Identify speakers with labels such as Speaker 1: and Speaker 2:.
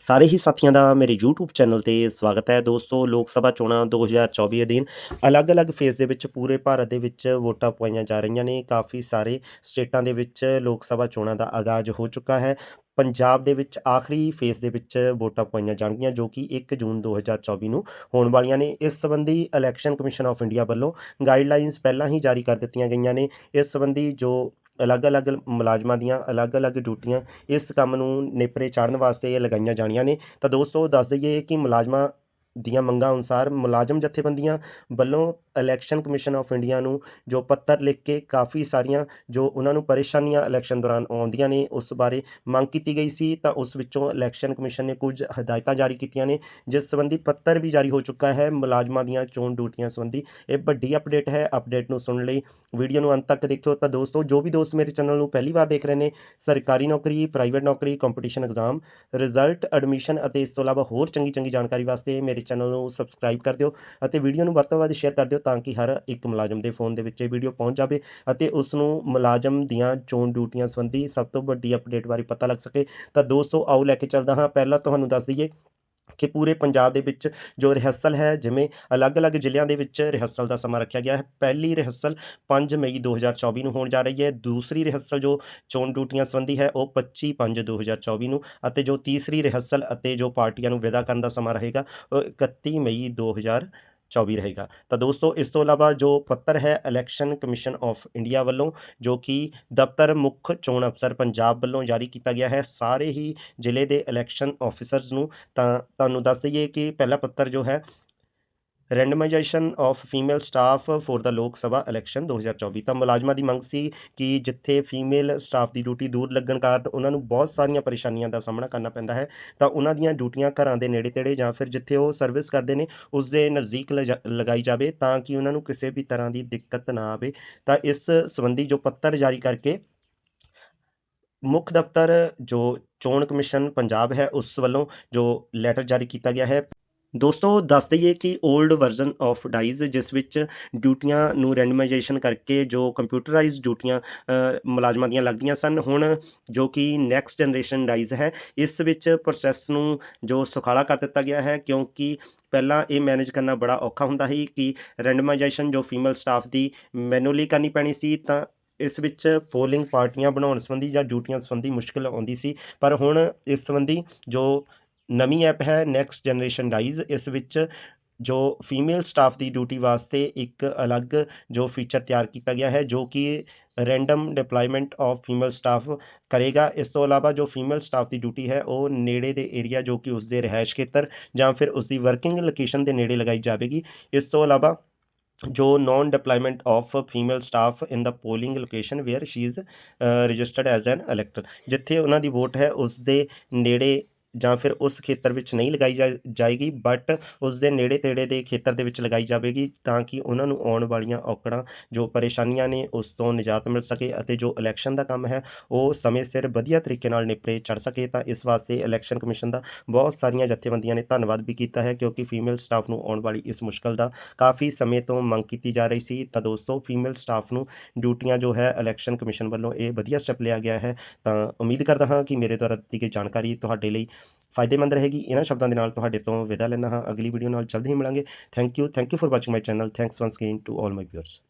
Speaker 1: ਸਾਰੇ ਹੀ ਸਾਥੀਆਂ ਦਾ ਮੇਰੇ YouTube ਚੈਨਲ ਤੇ ਸਵਾਗਤ ਹੈ। ਦੋਸਤੋ, ਲੋਕ ਸਭਾ ਚੋਣਾਂ 2024 ਅਧੀਨ ਅਲੱਗ-ਅਲੱਗ ਫੇਜ਼ ਦੇ ਵਿੱਚ ਪੂਰੇ ਭਾਰਤ ਦੇ ਵਿੱਚ ਵੋਟਾਂ ਪਵਾਈਆਂ ਜਾ ਰਹੀਆਂ ਨੇ। ਕਾਫੀ ਸਾਰੇ ਸਟੇਟਾਂ ਦੇ ਵਿੱਚ ਲੋਕ ਸਭਾ ਚੋਣਾਂ ਦਾ ਆਗਾਜ਼ ਹੋ ਚੁੱਕਾ ਹੈ। ਪੰਜਾਬ ਦੇ ਵਿੱਚ ਆਖਰੀ ਫੇਜ਼ ਦੇ ਵਿੱਚ ਵੋਟਾਂ ਪਵਾਈਆਂ ਜਾਣਗੀਆਂ, ਜੋ ਕਿ 1 ਜੂਨ 2024 ਨੂੰ ਹੋਣ ਵਾਲੀਆਂ ਨੇ। ਇਸ ਸੰਬੰਧੀ ਇਲੈਕਸ਼ਨ ਕਮਿਸ਼ਨ ਆਫ ਇੰਡੀਆ ਵੱਲੋਂ ਗਾਈਡਲਾਈਨਸ ਪਹਿਲਾਂ ਹੀ ਜਾਰੀ ਕਰ ਦਿੱਤੀਆਂ ਗਈਆਂ ਨੇ। ਇਸ ਸੰਬੰਧੀ ਜੋ ਅਲੱਗ-ਅਲੱਗ ਮੁਲਾਜ਼ਮਾਂ ਦੀਆਂ ਅਲੱਗ-ਅਲੱਗ ਡਿਊਟੀਆਂ ਇਸ ਕੰਮ ਨੂੰ ਨੇਪਰੇ ਚਾੜਨ ਵਾਸਤੇ ਲਗਾਈਆਂ ਜਾਣੀਆਂ ਨੇ। ਤਾਂ ਦੋਸਤੋ, ਦੱਸ ਦਈਏ ਕਿ ਮੁਲਾਜ਼ਮਾਂ ਦੀਆਂ ਮੰਗਾਂ ਅਨੁਸਾਰ ਮੁਲਾਜ਼ਮ ਜਥੇਬੰਦੀਆਂ ਵੱਲੋਂ ਇਲੈਕਸ਼ਨ ਕਮਿਸ਼ਨ ਆਫ ਇੰਡੀਆ ਨੂੰ ਜੋ ਪੱਤਰ ਲਿਖ ਕੇ ਕਾਫੀ ਸਾਰੀਆਂ ਜੋ ਉਹਨਾਂ ਨੂੰ ਪਰੇਸ਼ਾਨੀਆਂ ਇਲੈਕਸ਼ਨ ਦੌਰਾਨ ਆਉਂਦੀਆਂ ਨੇ, ਉਸ ਬਾਰੇ ਮੰਗ ਕੀਤੀ ਗਈ ਸੀ, ਤਾਂ ਉਸ ਵਿੱਚੋਂ ਇਲੈਕਸ਼ਨ ਕਮਿਸ਼ਨ ਨੇ ਕੁਝ ਹਦਾਇਤਾਂ ਜਾਰੀ ਕੀਤੀਆਂ ਨੇ, ਜਿਸ ਸੰਬੰਧੀ ਪੱਤਰ ਵੀ ਜਾਰੀ ਹੋ ਚੁੱਕਾ ਹੈ। ਮੁਲਾਜ਼ਮਾਂ ਦੀਆਂ ਚੋਣ ਡਿਊਟੀਆਂ ਸੰਬੰਧੀ ਇਹ ਵੱਡੀ ਅਪਡੇਟ ਹੈ। ਅਪਡੇਟ ਨੂੰ ਸੁਣਨ ਲਈ ਵੀਡੀਓ ਨੂੰ ਅੰਤ ਤੱਕ ਦੇਖਿਓ। ਤਾਂ ਦੋਸਤੋ, ਜੋ ਵੀ ਦੋਸਤ ਮੇਰੇ ਚੈਨਲ ਨੂੰ ਪਹਿਲੀ ਵਾਰ ਦੇਖ ਰਹੇ ਨੇ, ਸਰਕਾਰੀ ਨੌਕਰੀ ਪ੍ਰਾਈਵੇਟ ਨੌਕਰੀ ਕੰਪੀਟੀਸ਼ਨ ਐਗਜ਼ਾਮ ਰਿਜ਼ਲਟ ਐਡਮਿਸ਼ਨ ਅਤੇ ਇਸ ਤੋਂ ਇਲਾਵਾ ਹੋਰ ਚੰਗੀ ਚੰਗੀ ਜਾਣਕਾਰੀ ਵਾਸਤੇ ਮੇਰੇ ਚੈਨਲ ਨੂੰ ਸਬਸਕ੍ਰਾਈਬ ਕਰ ਦਿਓ ਅਤੇ ਵੀਡੀਓ ਨੂੰ ਵੱਧ ਤੋਂ ਵੱਧ ਸ਼ੇਅਰ ਕਰ ਦਿਓ ਤਾਂ ਕਿ ਹਰ ਇੱਕ ਮੁਲਾਜ਼ਮ ਦੇ ਫੋਨ ਦੇ ਵਿੱਚ ਇਹ ਵੀਡੀਓ ਪਹੁੰਚ ਜਾਵੇ ਅਤੇ ਉਸ ਨੂੰ ਮੁਲਾਜ਼ਮ ਦੀਆਂ ਚੋਣ ਡਿਊਟੀਆਂ ਸੰਬੰਧੀ ਸਭ ਤੋਂ ਵੱਡੀ ਅਪਡੇਟ ਬਾਰੇ ਪਤਾ ਲੱਗ ਸਕੇ। ਤਾਂ ਦੋਸਤੋ, ਆਓ ਲੈ ਕੇ ਚੱਲਦਾ ਹਾਂ। ਪਹਿਲਾਂ ਤੁਹਾਨੂੰ ਦੱਸ ਦਈਏ ਕਿ ਪੂਰੇ ਪੰਜਾਬ ਦੇ ਵਿੱਚ ਜੋ ਰਿਹਰਸਲ ਹੈ, ਜਿਵੇਂ ਅਲੱਗ-ਅਲੱਗ ਜ਼ਿਲ੍ਹਿਆਂ ਦੇ ਵਿੱਚ ਰਿਹਰਸਲ ਦਾ ਸਮਾਂ ਰੱਖਿਆ ਗਿਆ ਹੈ। ਪਹਿਲੀ ਰਿਹਰਸਲ 5 ਮਈ 2024 ਨੂੰ ਹੋਣ ਜਾ ਰਹੀ ਹੈ। ਦੂਸਰੀ ਰਿਹਰਸਲ ਜੋ ਚੋਣ ਡਿਊਟੀਆਂ ਸੰਬੰਧੀ ਹੈ, ਉਹ 25 5 2024 ਨੂੰ ਅਤੇ ਜੋ ਤੀਸਰੀ ਰਿਹਰਸਲ ਅਤੇ ਜੋ ਪਾਰਟੀਆਂ ਨੂੰ ਵਿਦਾ ਕਰਨ ਦਾ ਸਮਾਂ ਰਹੇਗਾ, ਉਹ 31 ਮਈ 2024 ਰਹੇਗਾ। ਤਾਂ ਦੋਸਤੋ, ਇਸ ਤੋਂ ਇਲਾਵਾ ਜੋ ਪੱਤਰ ਹੈ ਇਲੈਕਸ਼ਨ ਕਮਿਸ਼ਨ ਆਫ ਇੰਡੀਆ ਵੱਲੋਂ, ਜੋ ਕਿ ਦਫ਼ਤਰ ਮੁੱਖ ਚੋਣ ਅਫਸਰ ਪੰਜਾਬ ਵੱਲੋਂ ਜਾਰੀ ਕੀਤਾ ਗਿਆ ਹੈ, ਸਾਰੇ ਹੀ ਜ਼ਿਲ੍ਹੇ ਦੇ ਇਲੈਕਸ਼ਨ ਆਫੀਸਰਸ ਨੂੰ ਤਾਂ ਤੁਹਾਨੂੰ ਦੱਸ ਦਈਏ ਕਿ ਪਹਿਲਾ ਪੱਤਰ ਜੋ ਹੈ randomisation of female staff for the Lok Sabha election 2024 ਤਾਂ ਮੁਲਾਜ਼ਮਾਂ ਦੀ ਮੰਗ ਸੀ ਕਿ ਜਿੱਥੇ ਫੀਮੇਲ ਸਟਾਫ ਦੀ ਡਿਊਟੀ ਦੂਰ ਲੱਗਣ ਕਾਰਨ ਉਹਨਾਂ ਨੂੰ ਬਹੁਤ ਸਾਰੀਆਂ ਪਰੇਸ਼ਾਨੀਆਂ ਦਾ ਸਾਹਮਣਾ ਕਰਨਾ ਪੈਂਦਾ ਹੈ, ਤਾਂ ਉਹਨਾਂ ਦੀਆਂ ਡਿਊਟੀਆਂ ਘਰਾਂ ਦੇ ਨੇੜੇ ਤੇੜੇ ਜਾਂ ਫਿਰ ਜਿੱਥੇ ਉਹ ਸਰਵਿਸ ਕਰਦੇ ਨੇ, ਉਸ ਦੇ ਨਜ਼ਦੀਕ ਲਗਾਈ ਜਾਵੇ ਤਾਂ ਕਿ ਉਹਨਾਂ ਨੂੰ ਕਿਸੇ ਵੀ ਤਰ੍ਹਾਂ ਦੀ ਦਿੱਕਤ ਨਾ ਆਵੇ। ਤਾਂ ਇਸ ਸੰਬੰਧੀ ਜੋ ਪੱਤਰ ਜਾਰੀ ਕਰਕੇ ਮੁੱਖ ਦਫ਼ਤਰ ਜੋ ਚੋਣ ਕਮਿਸ਼ਨ ਪੰਜਾਬ ਹੈ, ਉਸ ਵੱਲੋਂ ਜੋ ਲੈਟਰ ਜਾਰੀ ਕੀਤਾ ਗਿਆ ਹੈ ਦੋਸਤੋ, ਦੱਸ ਦਈਏ ਕਿ 올ਡ ਵਰਜ਼ਨ ਆਫ ਡਾਈਜ਼ ਜਿਸ ਵਿੱਚ ਡਿਊਟੀਆਂ ਨੂੰ ਰੈਂਡਮਾਈਜੇਸ਼ਨ ਕਰਕੇ ਜੋ ਕੰਪਿਊਟਰਾਈਜ਼ਡ ਡਿਊਟੀਆਂ ਮੁਲਾਜ਼ਮਾਂ ਦੀਆਂ ਲੱਗਦੀਆਂ ਸਨ, ਹੁਣ ਜੋ ਕਿ ਨੈਕਸਟ ਜਨਰੇਸ਼ਨ ਡਾਈਜ਼ ਹੈ, ਇਸ ਵਿੱਚ ਪ੍ਰੋਸੈਸ ਨੂੰ ਜੋ ਸੁਖਾਲਾ ਕਰ ਦਿੱਤਾ ਗਿਆ ਹੈ, ਕਿਉਂਕਿ ਪਹਿਲਾਂ ਇਹ ਮੈਨੇਜ ਕਰਨਾ ਬੜਾ ਔਖਾ ਹੁੰਦਾ ਸੀ ਕਿ ਰੈਂਡਮਾਈਜੇਸ਼ਨ ਜੋ ਫੀਮੇਲ ਸਟਾਫ ਦੀ ਮੈਨੂਅਲੀ ਕਰਨੀ ਪੈਣੀ ਸੀ, ਤਾਂ ਇਸ ਵਿੱਚ ਪੋਲਿੰਗ ਪਾਰਟੀਆਂ ਬਣਾਉਣ ਸੰਬੰਧੀ ਜਾਂ ਡਿਊਟੀਆਂ ਸੰਬੰਧੀ ਮੁਸ਼ਕਲ ਆਉਂਦੀ ਸੀ, ਪਰ ਹੁਣ ਇਸ ਸੰਬੰਧੀ ਜੋ ਨਵੀਂ ਐਪ ਹੈ ਨੈਕਸਟ ਜਨਰੇਸ਼ਨ ਡਾਈਜ਼ ਇਸ ਵਿੱਚ ਜੋ ਫੀਮੇਲ ਸਟਾਫ ਦੀ ਡਿਊਟੀ ਵਾਸਤੇ ਇੱਕ ਅਲੱਗ ਜੋ ਫੀਚਰ ਤਿਆਰ ਕੀਤਾ ਗਿਆ ਹੈ, ਜੋ ਕਿ random deployment of female staff ਕਰੇਗਾ। ਇਸ ਤੋਂ ਇਲਾਵਾ ਜੋ ਫੀਮੇਲ ਸਟਾਫ ਦੀ ਡਿਊਟੀ ਹੈ, ਉਹ ਨੇੜੇ ਦੇ ਏਰੀਆ ਜੋ ਕਿ ਉਸ ਦੇ ਰਿਹਾਇਸ਼ ਖੇਤਰ ਜਾਂ ਫਿਰ ਉਸ ਦੀ ਵਰਕਿੰਗ ਲੋਕੇਸ਼ਨ ਦੇ ਨੇੜੇ ਲਗਾਈ ਜਾਵੇਗੀ। ਇਸ ਤੋਂ ਇਲਾਵਾ ਜੋ non deployment of female staff in the polling location where she is registered as an elector ਜਿੱਥੇ ਉਹਨਾਂ ਦੀ ਵੋਟ ਹੈ ਉਸ ਦੇ ਨੇੜੇ ਜਾਂ ਫਿਰ ਉਸ ਖੇਤਰ ਵਿੱਚ ਨਹੀਂ ਲਗਾਈ ਜਾ- ਜਾਏਗੀ ਬਟ ਉਸ ਦੇ ਨੇੜੇ ਤੇੜੇ ਦੇ ਖੇਤਰ ਦੇ ਵਿੱਚ ਲਗਾਈ ਜਾਵੇਗੀ ਤਾਂ ਕਿ ਉਹਨਾਂ ਨੂੰ ਆਉਣ ਵਾਲੀਆਂ ਔਕੜਾਂ, ਜੋ ਪਰੇਸ਼ਾਨੀਆਂ ਨੇ ਉਸ ਤੋਂ ਨਿਜਾਤ ਮਿਲ ਸਕੇ ਅਤੇ ਜੋ ਇਲੈਕਸ਼ਨ ਦਾ ਕੰਮ ਹੈ, ਉਹ ਸਮੇਂ ਸਿਰ ਵਧੀਆ ਤਰੀਕੇ ਨਾਲ ਨਿਪਰੇ ਚੜ ਸਕੇ, ਤਾਂ ਇਸ ਵਾਸਤੇ ਇਲੈਕਸ਼ਨ ਕਮਿਸ਼ਨ ਦਾ ਬਹੁਤ ਸਾਰੀਆਂ ਜਥੇਬੰਦੀਆਂ ਨੇ ਧੰਨਵਾਦ ਵੀ ਕੀਤਾ ਹੈ, ਕਿਉਂਕਿ ਫੀਮੇਲ ਸਟਾਫ ਨੂੰ ਆਉਣ ਵਾਲੀ ਇਸ ਮੁਸ਼ਕਲ ਦਾ ਕਾਫੀ ਸਮੇਂ ਤੋਂ ਮੰਗ ਕੀਤੀ ਜਾ ਰਹੀ ਸੀ। ਤਾਂ ਦੋਸਤੋ ਫੀਮੇਲ ਸਟਾਫ ਨੂੰ ਡਿਊਟੀਆਂ ਜੋ ਹੈ ਇਲੈਕਸ਼ਨ ਕਮਿਸ਼ਨ ਵੱਲੋਂ ਇਹ ਵਧੀਆ ਸਟੈਪ ਲਿਆ ਗਿਆ ਹੈ। ਤਾਂ ਉਮੀਦ ਕਰਦਾ ਹਾਂ ਕਿ ਮੇਰੇ ਦੁਆਰਾ ਦਿੱਤੀ ਗਈ ਜਾਣਕਾਰੀ ਤੁਹਾਡੇ ਲਈ ਫਾਇਦੇਮੰਦ ਰਹੇਗੀ। ਇਹਨਾਂ ਸ਼ਬਦਾਂ ਦੇ ਨਾਲ ਤੁਹਾਡੇ ਤੋਂ ਵਿਦਾ ਲੈਂਦਾ ਹਾਂ। ਅਗਲੀ ਵੀਡੀਓ ਨਾਲ ਜਲਦ ਹੀ ਮਿਲਾਂਗੇ। Thank you thank you for watching my channel thanks once again to all my viewers